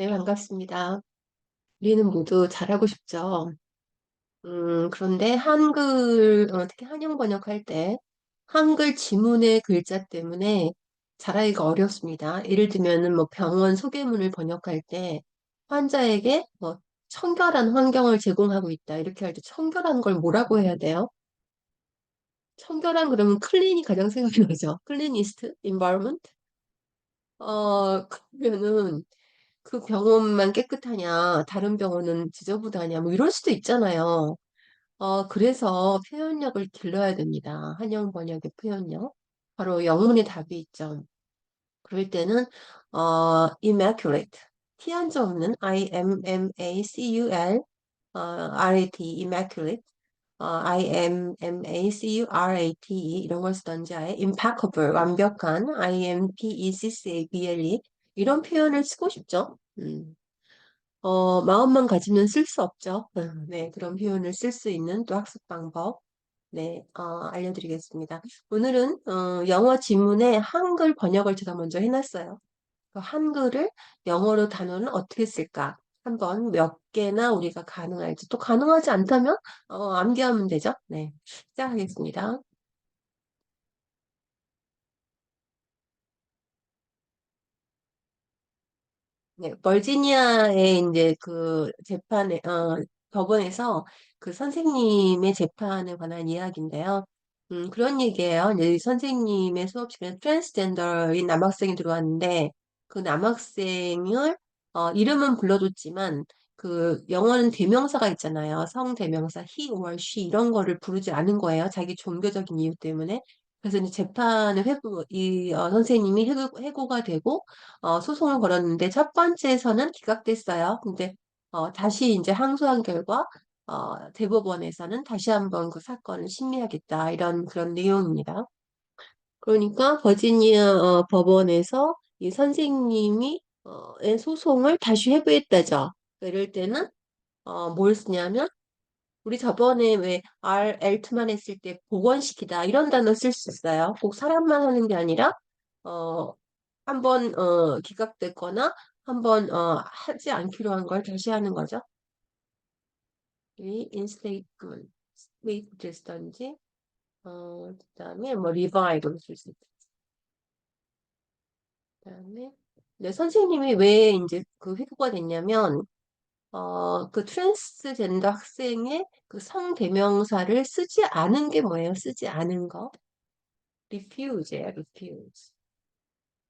네, 반갑습니다. 우리는 모두 잘하고 싶죠. 음, 그런데 한글, 어, 특히 한영 번역할 때 한글 지문의 글자 때문에 잘하기가 어렵습니다. 예를 들면은 뭐 병원 소개문을 번역할 때 환자에게 뭐 청결한 환경을 제공하고 있다. 이렇게 할 때 청결한 걸 뭐라고 해야 돼요? 청결한 그러면 클린이 가장 생각이 나죠. 클리니스트, environment? 어, 그러면은 그 병원만 깨끗하냐, 다른 병원은 지저분하냐, 뭐 이럴 수도 있잖아요. 어, 그래서 표현력을 길러야 됩니다. 한영 번역의 표현력. 바로 영문의 답이 있죠. 그럴 때는, 어, immaculate. 티 한 점 없는 I-M-M-A-C-U-L, 어, R-A-T, immaculate. 어, I-M-M-A-C-U-R-A-T-E 이런 걸 쓰던지 아예 impeccable, 완벽한 I-M-P-E-C-C-A-B-L-E 이런 표현을 쓰고 싶죠. 음. 어, 마음만 가지면 쓸 수 없죠. 음, 네, 그런 표현을 쓸 수 있는 또 학습 방법, 네, 어, 알려드리겠습니다. 오늘은 어, 영어 지문에 한글 번역을 제가 먼저 해놨어요. 그 한글을 영어로 단어는 어떻게 쓸까? 한번 몇 개나 우리가 가능할지 또 가능하지 않다면 어, 암기하면 되죠. 네, 시작하겠습니다. 네, 버지니아의 이제 그 재판에, 어, 법원에서 그 선생님의 재판에 관한 이야기인데요. 음, 그런 얘기예요. 이제 이 선생님의 수업 시간에 트랜스젠더인 남학생이 들어왔는데 그 남학생을 어, 이름은 불러줬지만 그 영어는 대명사가 있잖아요. 성 대명사 he or she 이런 거를 부르지 않은 거예요. 자기 종교적인 이유 때문에. 그래서 이제 재판을 회고 이 어, 선생님이 해고, 해고가 되고 어, 소송을 걸었는데 첫 번째에서는 기각됐어요. 근데 어, 다시 이제 항소한 결과 어, 대법원에서는 다시 한번 그 사건을 심리하겠다 이런 그런 내용입니다. 그러니까 버지니아 어, 법원에서 이 선생님이 어, 의 소송을 다시 회부했다죠. 이럴 때는 어, 뭘 쓰냐면 우리 저번에 왜 R, L트만 했을 때 복원시키다 이런 단어 쓸 수 있어요. 꼭 사람만 하는 게 아니라 어, 한번 어, 기각됐거나 한번 어, 하지 않기로 한 걸 다시 하는 거죠. reinstatement, 됐던지 어, 그다음에 뭐 revive를 쓸수 있죠. 그다음에 네, 선생님이 왜 이제 그 회고가 됐냐면 어, 그 트랜스젠더 학생의 그 성대명사를 쓰지 않은 게 뭐예요? 쓰지 않은 거. refuse예요, refuse.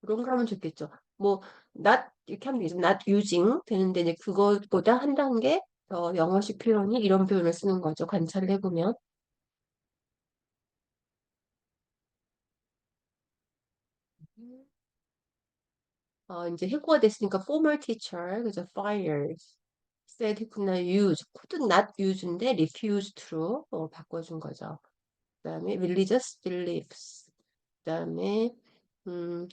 그런 거 하면 좋겠죠. 뭐, not, 이렇게 하면 되죠. not using 되는데, 이제 그것보다 한 단계 더 영어식 표현이 이런 표현을 쓰는 거죠. 관찰을 해보면. 어, 이제 해고가 됐으니까 former teacher, 그죠? fired. Said 했구나, use. could not use인데 refuse to 어, 바꿔준 거죠. 그 다음에 religious beliefs. 그 다음에 음,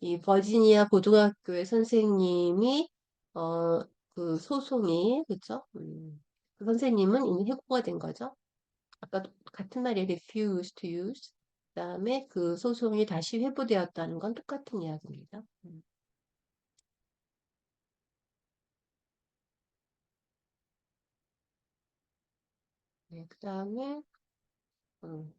이 버지니아 고등학교의 선생님이 어, 그 소송이 그쵸? 음, 그 선생님은 이미 해고가 된 거죠. 아까 같은 말이 refuse to use. 그 다음에 그 소송이 다시 회부되었다는 건 똑같은 이야기입니다. 음. 네, 그 다음에 음,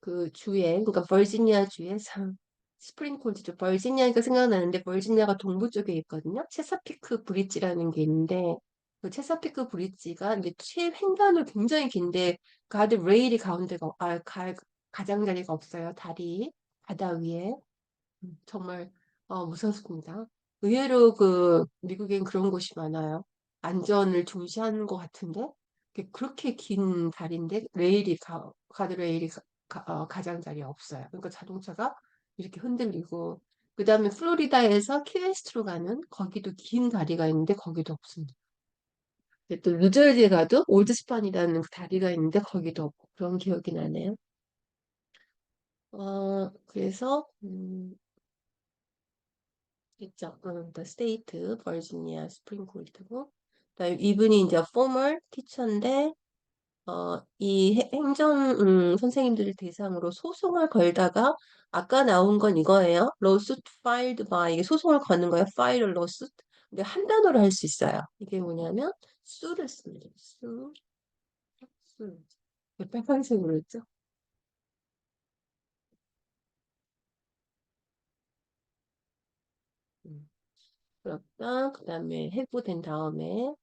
그 주에 그러니까 버지니아 주에서 스프링콜즈죠. 버지니아가 생각나는데 버지니아가 동부 쪽에 있거든요. 체사피크 브릿지라는 게 있는데 그 체사피크 브릿지가 이제 최횡단은 굉장히 긴데 가드 레일이 가운데가 아 가, 가장자리가 없어요. 다리 바다 위에 음, 정말 어, 무섭습니다. 의외로 그 미국엔 그런 곳이 많아요. 안전을 중시하는 것 같은데 그렇게 긴 다리인데 레일이 가, 가드 레일이 가, 어, 가장자리 없어요. 그러니까 자동차가 이렇게 흔들리고 그 다음에 플로리다에서 키웨스트로 가는 거기도 긴 다리가 있는데 거기도 없습니다. 또 뉴저지에 가도 올드스판이라는 그 다리가 있는데 거기도 없고 그런 기억이 나네요. 어, 그래서 음, 있죠. 음, State, 버지니아 스프링 콜트고 이분이 이제 former teacher인데 어, 이 행정 음, 선생님들 대상으로 소송을 걸다가 아까 나온 건 이거예요. lawsuit filed by 이게 소송을 거는 거예요. file lawsuit. 근데 한 단어로 할 수 있어요. 이게 뭐냐면 수를 씁니다. 수, 수. 왜 빨간색으로 했죠? 음. 그렇다. 그 다음에 해고된 다음에.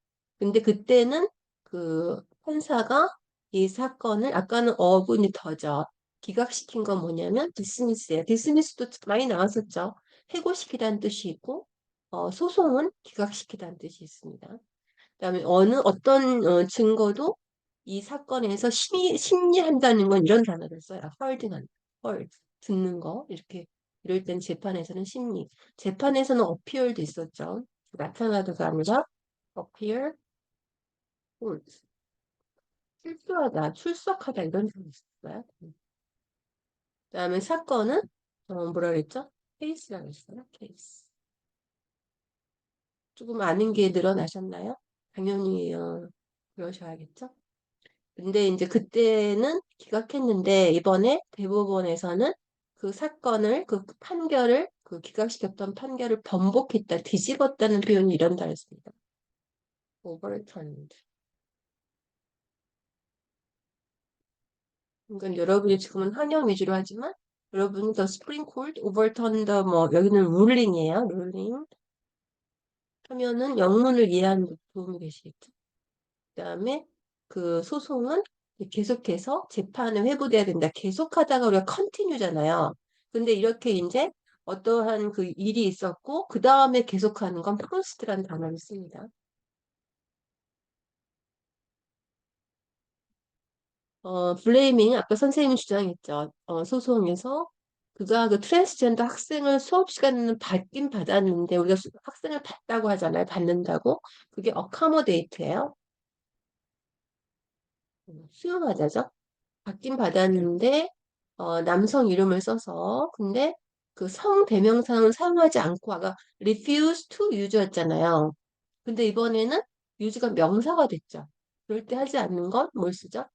근데 그때는 그 판사가 이 사건을 아까는 어군이 더죠. 기각시킨 건 뭐냐면 디스미스예요. 디스미스도 많이 나왔었죠. 해고시키다는 뜻이 있고 어, 소송은 기각시키다는 뜻이 있습니다. 그다음에 어느 어떤 어, 증거도 이 사건에서 심의, 심리한다는 건 이런 단어를 써요. 헐딩한, 헐, 듣는 거 이렇게 이럴 땐 재판에서는 심리, 재판에서는 어피얼도 있었죠. 나타나다가 아니라 appear, 출두하다, 출석하다 이런 단어 있었어요. 그다음에 사건은 어, 뭐라 그랬죠? 케이스라고 했어요. 케이스. 조금 아는 게 늘어나셨나요? 당연히 어, 그러셔야겠죠. 근데 이제 그때는 기각했는데 이번에 대법원에서는 그 사건을 그 판결을 그 기각시켰던 판결을 번복했다, 뒤집었다는 표현이 이런 단어였습니다. overturned. 그러니까 여러분이 지금은 한영 위주로 하지만 여러분 the Supreme Court overturned 뭐 여기는 ruling이에요. ruling 하면은 영문을 이해하는 데 도움이 되시겠죠. 그 다음에 그 소송은 계속해서 재판을 회부돼야 된다. 계속하다가 우리가 컨티뉴잖아요. 근데 이렇게 이제 어떠한 그 일이 있었고 그 다음에 계속하는 건 프로스트라는 단어를 씁니다. 어, 블레이밍 아까 선생님이 주장했죠. 어, 소송에서 그가 그 트랜스젠더 학생을 수업 시간에는 받긴 받았는데 우리가 수- 학생을 받다고 하잖아요. 받는다고. 그게 어카모데이트예요. 수용하자죠. 받긴 받았는데 어, 남성 이름을 써서 근데 그 성 대명사를 사용하지 않고 아까 refuse to use였잖아요. 근데 이번에는 use가 명사가 됐죠. 그럴 때 하지 않는 건 뭘 쓰죠?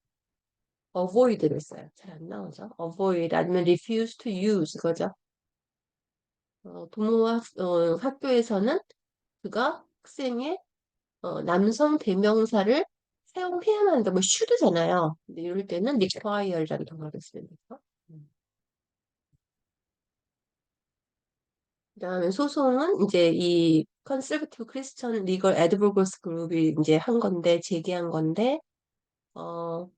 Avoid를 써요. 잘 안 나오죠? avoid 아니면 refuse to use 그거죠. 어, 부모와 학- 어, 학교에서는 그가 학생의 어, 남성 대명사를 사용해야만 한다. 뭐 should잖아요. 근데 이럴 때는 require라는 단어를 쓰는 거죠. 음. 그다음에 소송은 이제 이 컨servative 크리스천 리걸 애드보거스 그룹이 이제 한 건데 제기한 건데 어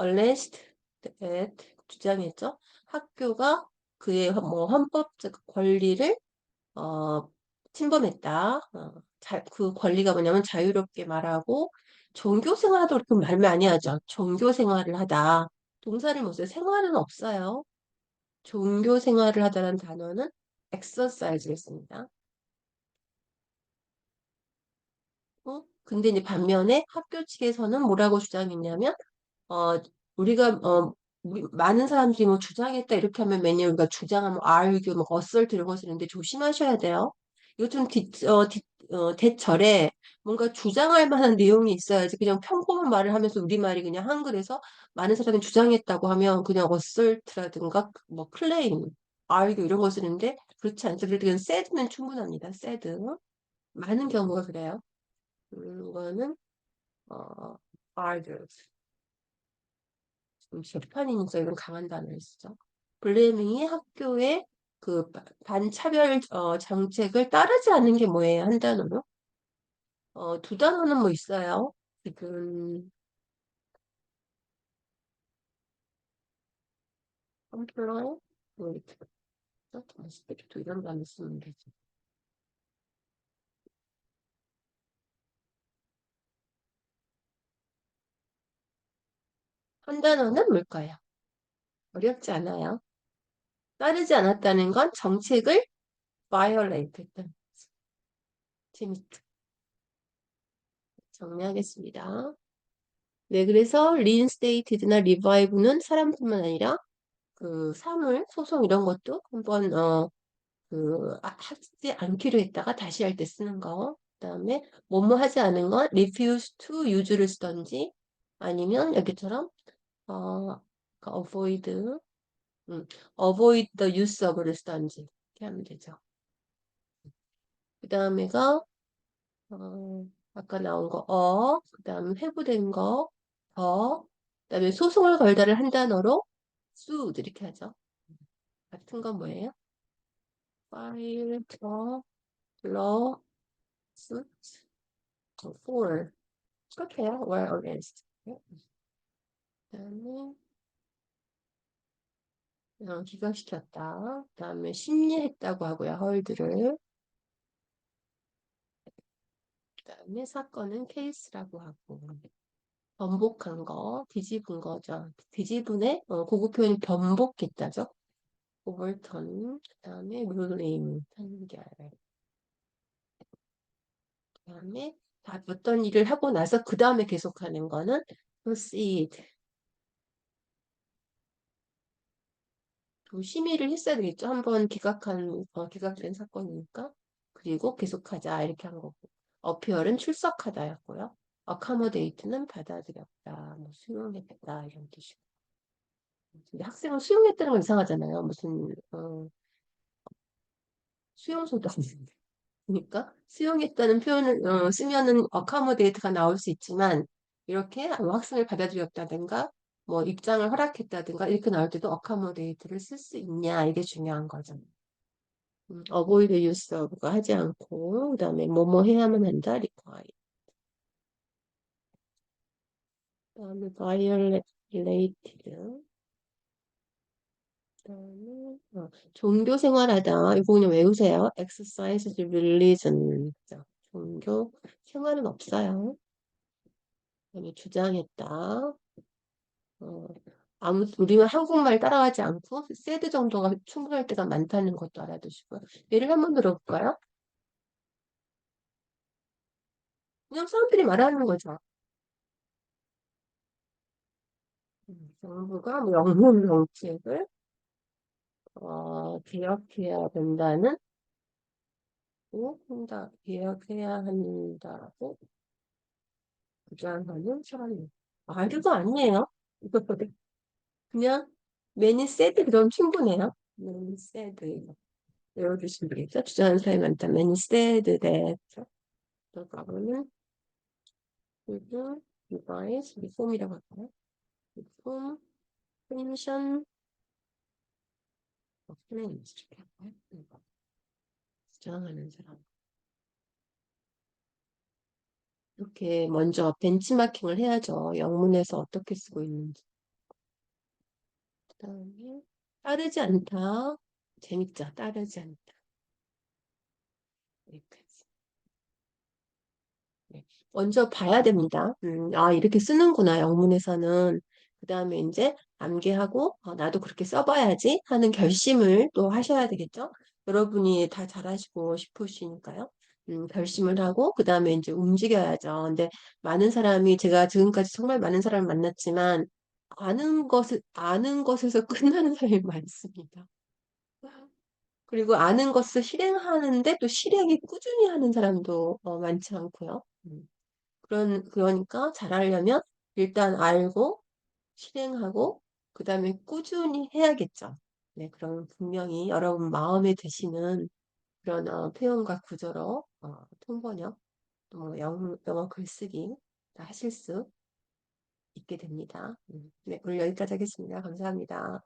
alleged that 주장했죠. 학교가 그의 뭐 헌법적 권리를 어 침범했다. 어, 자, 그 권리가 뭐냐면 자유롭게 말하고 종교 생활도 그렇게 말 많이 하죠. 종교 생활을 하다. 동사를 못 써요. 생활은 없어요. 종교 생활을 하다라는 단어는 exercise였습니다. 어? 근데 이제 반면에 학교 측에서는 뭐라고 주장했냐면, 어, 우리가, 어, 우리, 많은 사람들이 뭐 주장했다 이렇게 하면 맨날 우리가 주장하면 argue, 뭐 이런 거 쓰는데 조심하셔야 돼요. 좀 뒷, 어, 뒷, 어, 대절에 뭔가 주장할 만한 내용이 있어야지 그냥 평범한 말을 하면서 우리말이 그냥 한글에서 많은 사람이 주장했다고 하면 그냥 assault라든가 뭐 claim, argue 이런 거 쓰는데 그렇지 않죠. 그래도 그냥 said면 충분합니다. said. 많은 경우가 그래요. 음, 이거는 어, argued. 좀 재판이니까 이런 강한 단어를 쓰죠. 블레밍이 학교의 그 바- 반차별 어, 정책을 따르지 않는 게 뭐예요? 한 단어로? 어, 두 단어는 뭐 있어요? 지금 comply, 뭐 이렇게 respect 이런 단어 쓰면 되지. 한 단어는 뭘까요? 어렵지 않아요. 따르지 않았다는 건 정책을 violate 했다는 거죠. 재밌죠? 정리하겠습니다. 네, 그래서 reinstated나 revive는 사람뿐만 아니라 그 사물, 소송 이런 것도 한번 어, 그 아, 하지 않기로 했다가 다시 할 때 쓰는 거. 그다음에 뭐뭐 하지 않은 건 refuse to use를 쓰던지 아니면 여기처럼 어, 그 avoid, 음, avoid the use of를 쓰던지 이렇게 하면 되죠. 그 다음에가 어, 아까 나온 거, 어, 그 다음 회부된 거, 더, 그 다음에 소송을 걸다를 한 단어로 sued 이렇게 하죠. 같은 건 뭐예요? file, 더, law, suit, for. 그렇게요. were against. 그 다음에 어, 기각시켰다. 그 다음에 심리했다고 하고요. 헐드를. 그 다음에 사건은 케이스라고 하고. 번복한 거, 뒤집은 거죠. 뒤집은에 어, 고급 표현이 번복했다죠. 오버턴, 그 다음에 룰링, 판결. 그 다음에 다 어떤 일을 하고 나서 그 다음에 계속하는 거는 proceed. 심의를 했어야 되겠죠. 한번 기각한, 어, 기각된 사건이니까. 그리고 계속하자 이렇게 한 거고. 어피얼은 출석하다였고요. accommodate는 받아들였다, 뭐 수용했다 이런 뜻이고. 근데 학생을 수용했다는 건 이상하잖아요. 무슨 어, 수용소도 아닌데. 그러니까 수용했다는 표현을 어, 쓰면은 accommodate가 나올 수 있지만 이렇게 뭐 학생을 받아들였다든가 뭐 입장을 허락했다든가 이렇게 나올 때도 accommodate를 쓸 수 있냐 이게 중요한 거죠. 음, avoid use of가 하지 않고 그 다음에 뭐뭐 해야만 한다 require. 그 다음에 violated. 그다음에 어, 종교 생활하다. 이거 그냥 외우세요. exercise religion. 그죠? 종교 생활은 없어요. 그다음에 주장했다. 어, 아무 우리는 한국말 따라하지 않고 세드 정도가 충분할 때가 많다는 것도 알아두시고요. 예를 한번 들어볼까요? 그냥 사람들이 말하는 거죠. 음, 정부가 뭐 영문 정책을 어, 개혁해야 된다는 고 한다, 개혁해야 한다고 주장하는 사람이 말도 아니에요. 그냥 many said 그럼 충분해요. many said 외워주시면 되겠죠. 주장하는 사람이 많다. many said that 그거는 그리고 revise, reform이라고 할까요? reform, pension, 플레이스 이렇게 할까요? 주장하는 사람. 이렇게 먼저 벤치마킹을 해야죠. 영문에서 어떻게 쓰고 있는지. 그 다음에 따르지 않다. 재밌죠? 따르지 않다. 여기까지. 네. 먼저 봐야 됩니다. 음, 아, 이렇게 쓰는구나, 영문에서는. 그 다음에 이제 암기하고, 어, 나도 그렇게 써봐야지 하는 결심을 또 하셔야 되겠죠? 여러분이 다 잘하시고 싶으시니까요. 음, 결심을 하고, 그 다음에 이제 움직여야죠. 근데 많은 사람이, 제가 지금까지 정말 많은 사람을 만났지만, 아는 것을, 아는 것에서 끝나는 사람이 많습니다. 그리고 아는 것을 실행하는데 또 실행이 꾸준히 하는 사람도 어, 많지 않고요. 음. 그런, 그러니까 잘하려면 일단 알고 실행하고 그 다음에 꾸준히 해야겠죠. 네, 그럼 분명히 여러분 마음에 드시는 그런 어, 표현과 구조로 어, 통번역, 또 영어, 영어 글쓰기 다 하실 수 있게 됩니다. 음. 네, 오늘 여기까지 하겠습니다. 감사합니다.